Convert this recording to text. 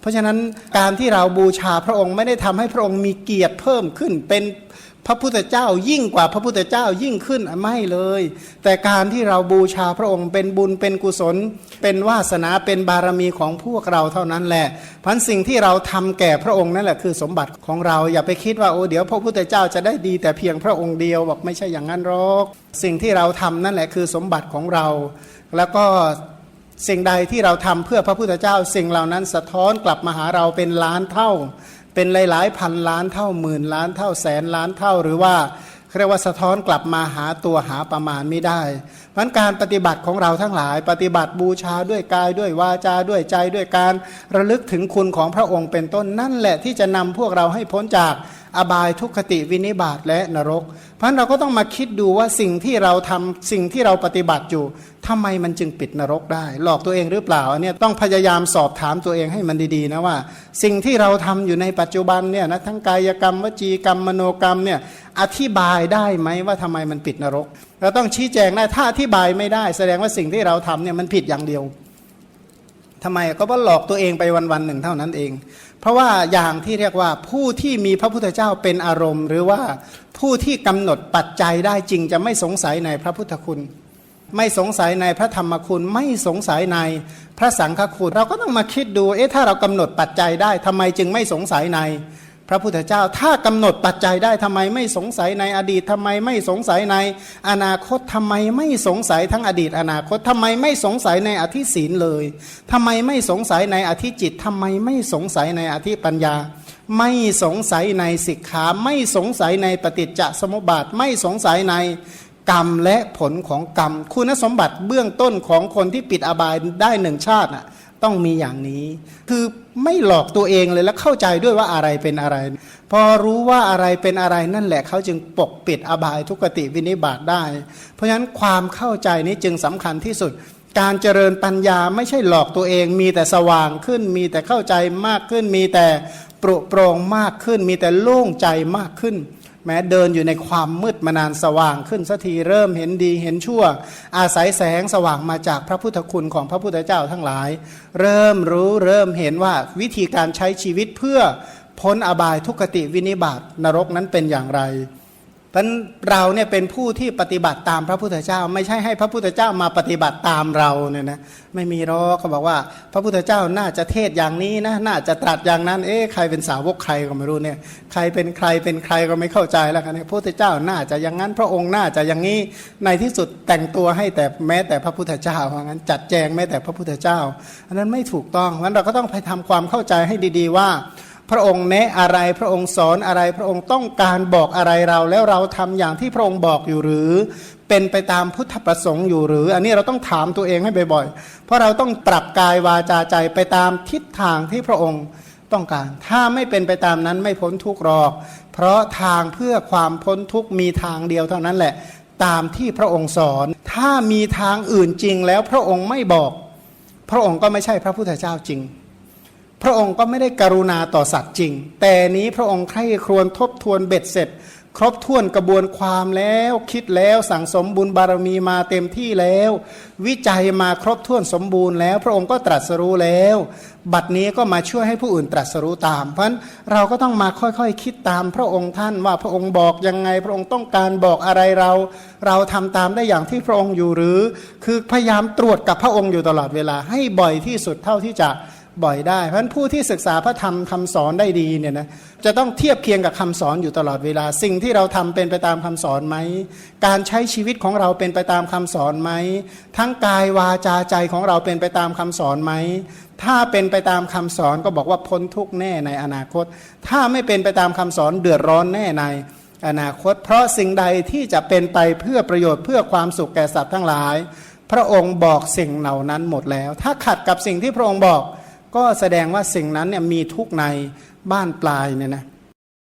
เพราะฉะนั้นการที่เราบูชาพระองค์ไม่ได้ทำให้พระองค์มีเกียรติเพิ่มขึ้น เป็นพระพุทธเจ้ายิ่งกว่าพระพุทธเจ้ายิ่งขึ้นไม่เลย แต่การที่เราบูชาพระองค์เป็นบุญเป็นกุศล เป็นวาสนาเป็นบารมีของพวกเราเท่านั้นแหละพันสิ่งที่เราทำแก่พระองค์นั่นแหละคือสมบัติของเราอย่าไปคิดว่าโอ้เดี๋ยวพระพุทธเจ้าจะได้ดีแต่เพียงพระองค์เดียวบอกไม่ใช่อย่างนั้นหรอก สิ่งที่เราทำนั่นแหละคือสมบัติของเรา แล้วก็ สิ่งใดที่เราทำเพื่อพระพุทธเจ้า สิ่งเหล่านั้นสะท้อนกลับมาหาเราเป็นล้านเท่า เป็นหลายๆพันล้านเท่าหมื่นล้านเท่าแสนล้านเท่าหรือว่า เรียกว่าสะท้อนกลับมาหาตัวหาประมาณไม่ได้เพราะการปฏิบัติของเราทั้งหลาย ปฏิบัติบูชาด้วยกายด้วยวาจาด้วยใจด้วยการระลึกถึงคุณของพระองค์เป็นต้นนั่นแหละที่จะนำพวกเราให้พ้นจากอบายทุกขติวินิบาตและนรก เพราะเราก็ต้องมาคิดดูว่าสิ่งที่เราทำสิ่งที่เราปฏิบัติอยู่ทำไมมันจึงปิดนรกได้ หลอกตัวเองหรือเปล่าเนี่ยต้องพยายามสอบถามตัวเองให้มันดีๆนะว่า สิ่งที่เราทำอยู่ในปัจจุบันเนี่ยนะทั้งกายกรรมวจีกรรมมโนกรรมเนี่ย อธิบายได้ไหมว่าทำไมมันปิดนรก เราต้องชี้แจงได้ถ้าอธิบายไม่ได้ แสดงว่าสิ่งที่เราทำเนี่ยมันผิดอย่างเดียวทำไมก็เพราะหลอกตัวเองไปวันๆหนึ่งเท่านั้นเอง เพราะว่าอย่างที่เรียกว่าผู้ที่มีพระพุทธเจ้าเป็นอารมณ์ หรือว่าผู้ที่กำหนดปัจจัยได้จริงจะไม่สงสัยในพระพุทธคุณ ไม่สงสัยในพระธรรมคุณ ไม่สงสัยในพระสังฆคุณ เราก็ต้องมาคิดดูเอ๊ะถ้าเรากำหนดปัจจัยได้ทำไมจึงไม่สงสัยใน พระพุทธเจ้า ถ้ากำหนดปัจจัยได้ทำไมไม่สงสัยในอดีตทำไมไม่สงสัยในอนาคตทำไมไม่สงสัยทั้งอดีต อนาคตทำไมไม่สงสัยในอธิศีลเลยทำไมไม่สงสัยในอธิจิตทำไมไม่สงสัยในอธิปัญญา ไม่สงสัยในสิกขาไม่สงสัยในปฏิจจสมุปบาทไม่สงสัยในกรรมและผลของกรรม คุณสมบัติเบื้องต้นของคนที่ปิดอบายได้หนึ่งชาติน่ะต้องมีอย่างนี้ คือ ไม่หลอกตัวเองเลยแล้วเข้าใจด้วยว่าอะไรเป็นอะไร พอรู้ว่าอะไรเป็นอะไรนั่นแหละเขาจึงปกปิดอบายทุกติวินิบาตได้ เพราะฉะนั้นความเข้าใจนี้จึงสำคัญที่สุด การเจริญปัญญาไม่ใช่หลอกตัวเอง มีแต่สว่างขึ้น มีแต่เข้าใจมากขึ้น มีแต่โปร่โปร่งมากขึ้น มีแต่โล่งใจมากขึ้น แม้เดินอยู่ในความมืดมานานสว่างขึ้นสักทีเริ่มเห็นดีเห็นชั่ว อาศัยแสงสว่างมาจากพระพุทธคุณของพระพุทธเจ้าทั้งหลาย เริ่มรู้เริ่มเห็นว่าวิธีการใช้ชีวิตเพื่อพ้นอบายทุกขติวินิบาตนรกนั้นเป็นอย่างไร เพราะเราเนี่ยเป็นผู้ที่ปฏิบัติตามพระพุทธเจ้า ไม่ใช่ให้พระพุทธเจ้ามาปฏิบัติตามเราเนี่ยนะไม่มีหรอกเขาบอกว่า พระพุทธเจ้าน่าจะเทศอย่างนี้นะน่าจะตรัสอย่างนั้น เอ๊ะใครเป็นสาวกใครก็ไม่รู้เนี่ยใครเป็นใครเป็นใครก็ไม่เข้าใจแล้วกันพระพุทธเจ้าน่าจะอย่างนั้น พระองค์น่าจะอย่างนี้ในที่สุดแต่งตัวให้แต่แม้แต่พระพุทธเจ้าเพราะงั้นจัดแจงแม้แต่พระพุทธเจ้า อันนั้นไม่ถูกต้องงั้นเราก็ต้องไปทำความเข้าใจให้ดี ๆ ว่า พระองค์แนะอะไรพระองค์สอนอะไร พระองค์ต้องการบอกอะไรเรา แล้วเราทำอย่างที่พระองค์บอกอยู่หรือ เป็นไปตามพุทธประสงค์อยู่หรือ อันนี้เราต้องถามตัวเองให้บ่อยๆ เพราะเราต้องปรับกายวาจาใจไปตามทิศทางที่พระองค์ต้องการ ถ้าไม่เป็นไปตามนั้นไม่พ้นทุกข์หรอก เพราะทางเพื่อความพ้นทุกข์มีทางเดียวเท่านั้นแหละ ตามที่พระองค์สอน ถ้ามีทางอื่นจริงแล้วพระองค์ไม่บอก พระองค์ก็ไม่ใช่พระพุทธเจ้าจริง พระองค์ก็ไม่ได้กรุณาต่อสัตว์จริง แต่นี้พระองค์ใคร่ครวญทบทวนเบ็ดเสร็จ ครบถ้วนกระบวนความแล้วคิดแล้วสั่งสมบุญบารมีมาเต็มที่แล้ว วิจัยมาครบถ้วนสมบูรณ์แล้ว พระองค์ก็ตรัสรู้แล้ว บัดนี้ก็มาช่วยให้ผู้อื่นตรัสรู้ตาม เพราะะนั้นเราก็ต้องมาค่อยๆคคิดตามพระองค์ท่านว่าพระองค์บอกยังไง พระองค์ต้องการบอกอะไรเรา เราทำตามได้อย่างที่พระองค์อยู่หรือ คือพยายามตรวจกับพระองค์อยู่ตลอดเวลาให้บ่อยที่สุดเท่าที่จะ บ่อยได้เพราะผู้ที่ศึกษาพระธรรมคำสอนได้ดีเนี่ยนะจะต้องเทียบเคียงกับคำสอนอยู่ตลอดเวลา สิ่งที่เราทำเป็นไปตามคำสอนไหม การใช้ชีวิตของเราเป็นไปตามคำสอนไหม ทั้งกายวาจาใจของเราเป็นไปตามคำสอนไหม ถ้าเป็นไปตามคำสอนก็บอกว่าพ้นทุกข์แน่ในอนาคต ถ้าไม่เป็นไปตามคำสอนเดือดร้อนแน่ในอนาคต เพราะสิ่งใดที่จะเป็นไปเพื่อประโยชน์เพื่อความสุขแก่สัตว์ทั้งหลาย พระองค์บอกสิ่งเหล่านั้นหมดแล้ว ถ้าขัดกับสิ่งที่พระองค์บอก ก็แสดงว่าสิ่งนั้นเนี่ยมีทุกในบ้านปลายเนี่ยนะ